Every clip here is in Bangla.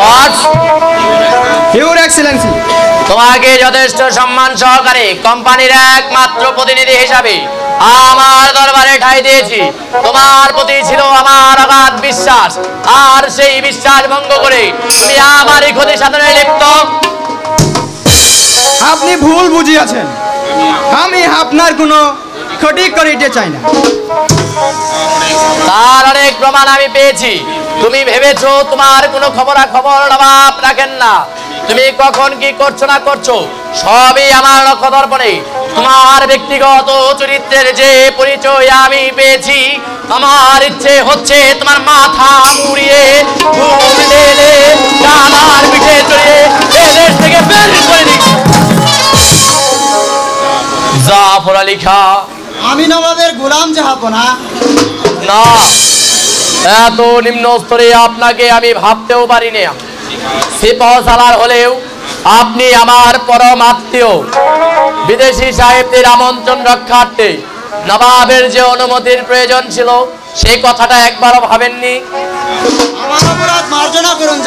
হোয়াট ইউর এক্সিলেন্সি তোমাকে যথেষ্ট সম্মান সহকারে কোম্পানির একমাত্র প্রতিনিধি হিসাবে আমার দরবারে ঠাই দিয়েছি। তোমার প্রতি ছিল আমার অগাধ বিশ্বাস। আর সেই বিশ্বাস ভঙ্গ করে তুমি আমারই ক্ষতি সাধনে লিপ্ত। আপনি ভুল বুঝিয়াছেন। আমি আপনার কোনো ক্ষতি করিতে চাই না। তার অনেক প্রমাণ আমি পেয়েছি। তুমি ভেবেছো তোমার কোনো খবরা খবর অভাব রাখেন না। তুমি কখন কি করছ না করছ, সবই আমার নক্ষদর্পণে তোমার ব্যক্তিগত চরিত্রের যে পরিচয় আমি পেয়েছি, আমার ইচ্ছে হচ্ছে তোমার মাথা মুড়িয়ে ঘুম ঢেলে আমার পিঠে চড়িয়ে থেকে বের করে জাফর আলী খা আমি নবাবের গোলাম জাহাপনা না? এত নিম্ন স্তরে আপনাকে আমি ভাবতেও পারি না সিপাহ হলেও আপনি আমার পরম আত্মীয়। বিদেশি সাহেবদের আমন্ত্রণ রক্ষার্থে নবাবের যে অনুমতির প্রয়োজন ছিল সেই কথাটা একবারও ভাবেননি। আমার অপরাধ মার্জনা করুন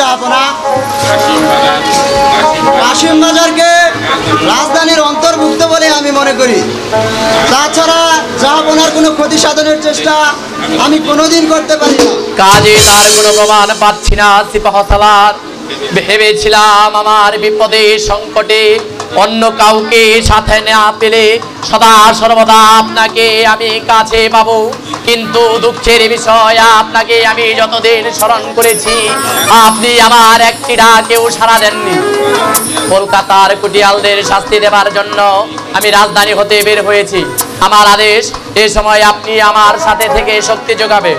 কাশিম বাজারকে রাজধানীর অন্তর্ভুক্ত বলে আমি মনে করি। তাছাড়া জাহাপনার কোনো ক্ষতি সাধনের চেষ্টা আমি কোনোদিন করতে পারি না। কাজে তার কোনো প্রমাণ পাচ্ছি না সিপাহ সালার। ভেবেছিলাম আমার বিপদে সংকটে অন্য কাউকে সাথে না পেলে সদা সর্বদা আপনাকে আমি কাছে পাবো। কিন্তু দুঃখের বিষয়, আপনাকে আমি যতদিন স্মরণ করেছি, আপনি আমার এক একটি ডাকেও সারা দেননি। কলকাতার কুটিয়ালদের শাস্তি দেবার জন্য আমি রাজধানী হতে বের হয়েছি। আমার আদেশ, এ সময় আপনি আমার সাথে থেকে শক্তি যোগাবে।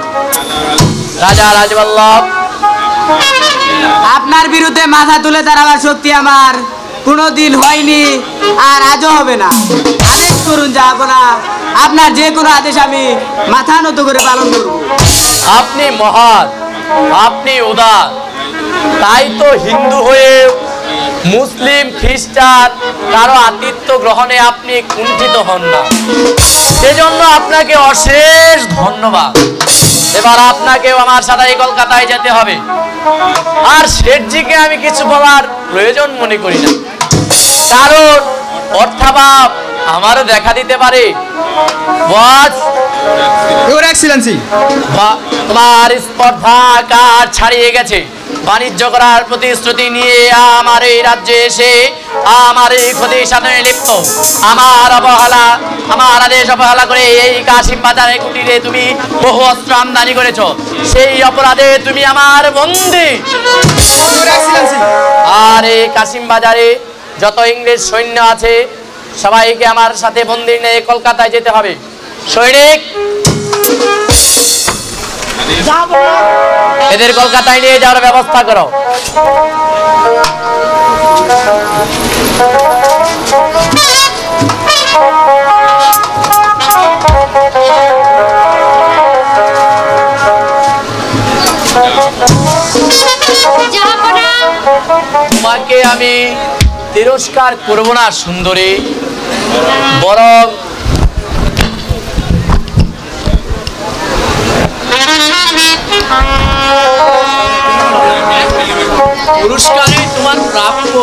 রাজা রাজবল্লভ। আপনার বিরুদ্ধে মাথা তুলে দাঁড়াবার শক্তি আমার কোনোদিন হয়নি, আর আজও হবে না। আদেশ করুন যাব না আপনার যে কোনো আদেশ আমি মাথা নত করে পালন করব। আপনি মহান, আপনি উদার। তাই তো হিন্দু হয়ে মুসলিম, খ্রিস্টান কারও আতিথ্য গ্রহণে আপনি কুণ্ঠিত হন না। সেজন্য আপনাকে অশেষ ধন্যবাদ। এবার আপনাকেও আমার সাথে এই কলকাতায় যেতে হবে। আর শেঠজিকে আমি কিছু বলার প্রয়োজন মনে করি না। কারণ অর্থাভাব আমারও দেখা দিতে পারে। বস। ইউর এক্সিলেন্সি বা- তোমার স্পর্ধা কার ছাড়িয়ে গেছে। বাণিজ্য করার প্রতিশ্রুতি নিয়ে আমার এই রাজ্যে এসে আমার এই ক্ষতি সাধনে লিপ্ত। আমার অবহেলা আমার আদেশ অবহেলা করে এই কাশিম বাজারে কুটিরে তুমি বহু অস্ত্র আমদানি করেছ। সেই অপরাধে তুমি আমার বন্দি। আর এই কাশিম বাজারে যত ইংরেজ সৈন্য আছে সবাইকে আমার সাথে বন্দি নিয়ে কলকাতায় যেতে হবে। সৈনিক! এদের কলকাতায় নিয়ে যাওয়ার ব্যবস্থা করো। তোমাকে আমি তিরস্কার করব না, সুন্দরী। বরং পুরস্কারে তোমার প্রাপ্য।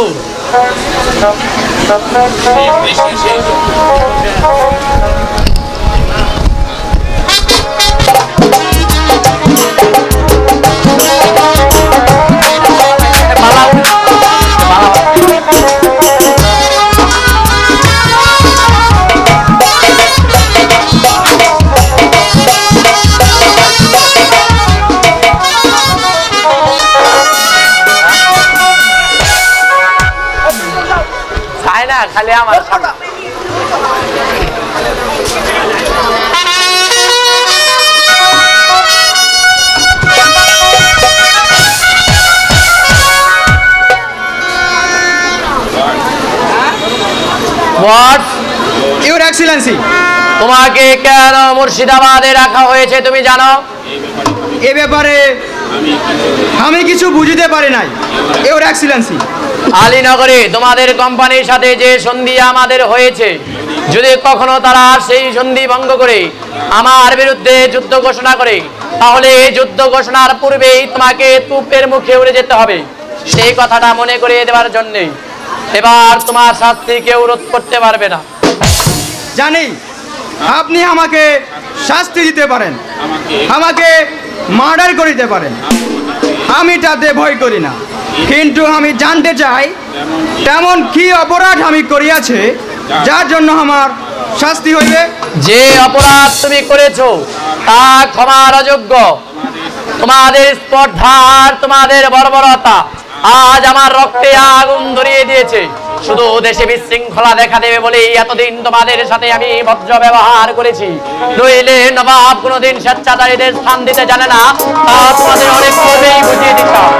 মালা খালি আমার সামনে তোমাকে কেন মুর্শিদাবাদে রাখা হয়েছে তুমি জানো? এ ব্যাপারে আমি কিছু বুঝিতে পারি নাই। Your excellency. আলীনগরে তোমাদের কোম্পানির সাথে যে সন্ধি আমাদের হয়েছে যদি কখনো তারা সেই সন্ধি ভঙ্গ করে আমার বিরুদ্ধে যুদ্ধ ঘোষণা করে তাহলে এই যুদ্ধ ঘোষণার পূর্বেই তোমাকে তুপের মুখে উড়ে যেতে হবে। সেই কথাটা মনে করিয়ে দেওয়ার জন্যে এবার তোমার শাস্তি কেউ রোধ করতে পারবে না। জানি আপনি আমাকে শাস্তি দিতে পারেন আমাকে মার্ডার করিতে পারেন। আমি তাতে ভয় করি না। কিন্তু আমি জানতে চাই, তেমন কি অপরাধ আমি করিয়াছে, যার জন্য আমার শাস্তি হইবে? যে অপরাধ তুমি করেছ, তা ক্ষমার অযোগ্য তোমাদের স্পর্ধার, তোমাদের বর্বরতা আজ আমার রক্তে আগুন ধরিয়ে দিয়েছে। শুধু দেশে বিশৃঙ্খলা দেখা দেবে বলেই এতদিন তোমাদের সাথে আমি ভদ্র ব্যবহার করেছি। নইলে নবাব কোনোদিন স্বেচ্ছাচারীদের স্থান দিতে জানে না তা তোমাদের অনেক পূর্বেই বুঝিয়ে দিতাম।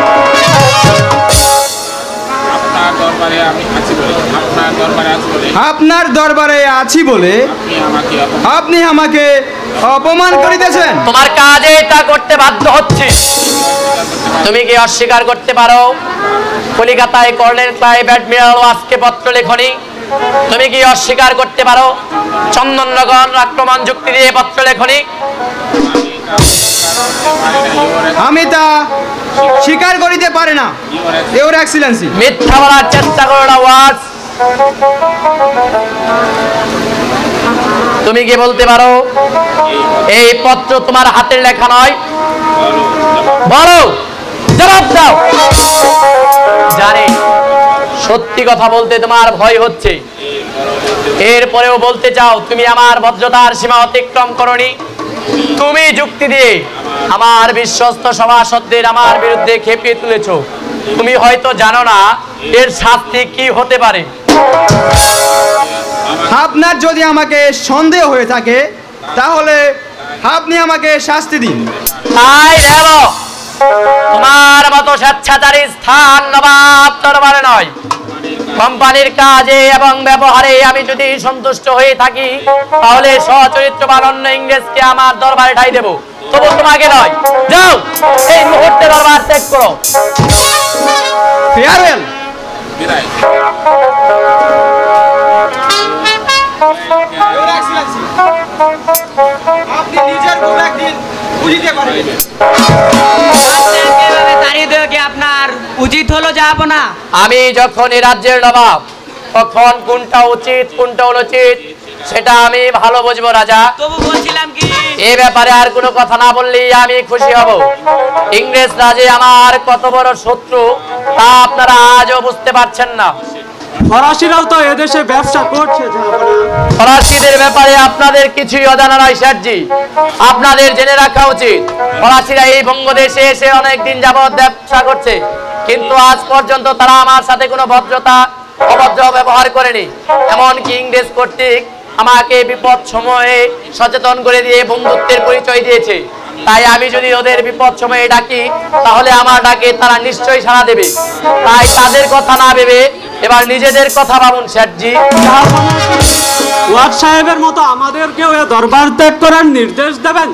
আপনার দরবারে আছি বলে বলে। বলে আপনি আমাকে অপমান করিতেছেন। তোমার তা করতে বাধ্য হচ্ছে। তুমি কি অস্বীকার করতে পারো? কলিকাতায় কর্নেল ক্লাইভ অ্যাডমিরাল আজকে পত্র লেখনি। তুমি কি অস্বীকার করতে পারো? চন্দননগর আক্রমণ যুক্তি দিয়ে পত্র লেখনি। আমি তা স্বীকার করিতে পারে না। ইউর এক্সিলেন্সি মিথ্যা বলার চেষ্টা করো না ওয়ার্ড তুমি কি বলতে পারো? এই পত্র তোমার হাতের লেখা নয়। বলো, জবাব দাও। জানি, সত্যি কথা বলতে তোমার ভয় হচ্ছে। এরপরেও বলতে চাও, তুমি আমার ভদ্রতার সীমা অতিক্রম করনি। তুমি যুক্তি দিয়ে আমার বিশ্বস্ত সভাসদদের আমার বিরুদ্ধে খেপিয়ে তুলেছো। তুমি হয়তো জানো না, এর শাস্তি কি হতে পারে। আপনার যদি আমাকে সন্দেহ হয়ে থাকে তাহলে আপনি আমাকে শাস্তি দিন। তাই তোমার মতো স্বেচ্ছাচারী স্থান নবাব দরবারে নয়। কোম্পানির কাজে এবং ব্যবহারে আমি যদি সন্তুষ্ট হয়ে থাকি তাহলে সচরিত্রবান অন্য ইংরেজকে আমার দরবারে ঠাই দেব। তবু তোমাকে নয়। যাও এই মুহূর্তে দরবার ত্যাগ করো। ফেয়ারওয়েল বিদায়। একদিন বুঝিতে আপনার উচিত হলো যাব না? আমি যখন এই রাজ্যের নবাব তখন কোনটা উচিত কোনটা অনুচিত সেটা আমি ভালো বুঝব রাজা। তবু বলছিলাম কি? এ ব্যাপারে আর কোনো কথা না বললেই আমি খুশি হব। ইংরেজ রাজে আমার কত বড় শত্রু তা আপনারা আজও বুঝতে পারছেন না। ফরাসিরাও তো এদেশে ব্যবসা করছে ফরাসিদের ব্যাপারে আপনাদের কিছুই অজানা নয় স্যারজি আপনাদের জেনে রাখা উচিত। ফরাসিরা এই বঙ্গদেশে এসে অনেক দিন যাবৎ ব্যবসা করছে। কিন্তু আজ পর্যন্ত তারা আমার সাথে কোনো ভদ্রতা, অভদ্র ব্যবহার করেনি। এমনকি ইংরেজ কর্তৃক আমাকে বিপদ সময়ে সচেতন করে দিয়ে বন্ধুত্বের পরিচয় দিয়েছে। তাই আমি যদি ওদের বিপদ সময়ে ডাকি, তাহলে আমার ডাকে তারা নিশ্চয়ই সাড়া দেবে। তাই তাদের কথা না ভেবে এবার নিজেদের কথা ভাবুন স্যারজি ওয়াক সাহেবের মতো আমাদেরকেও এ দরবার ত্যাগ করার নির্দেশ দেবেন।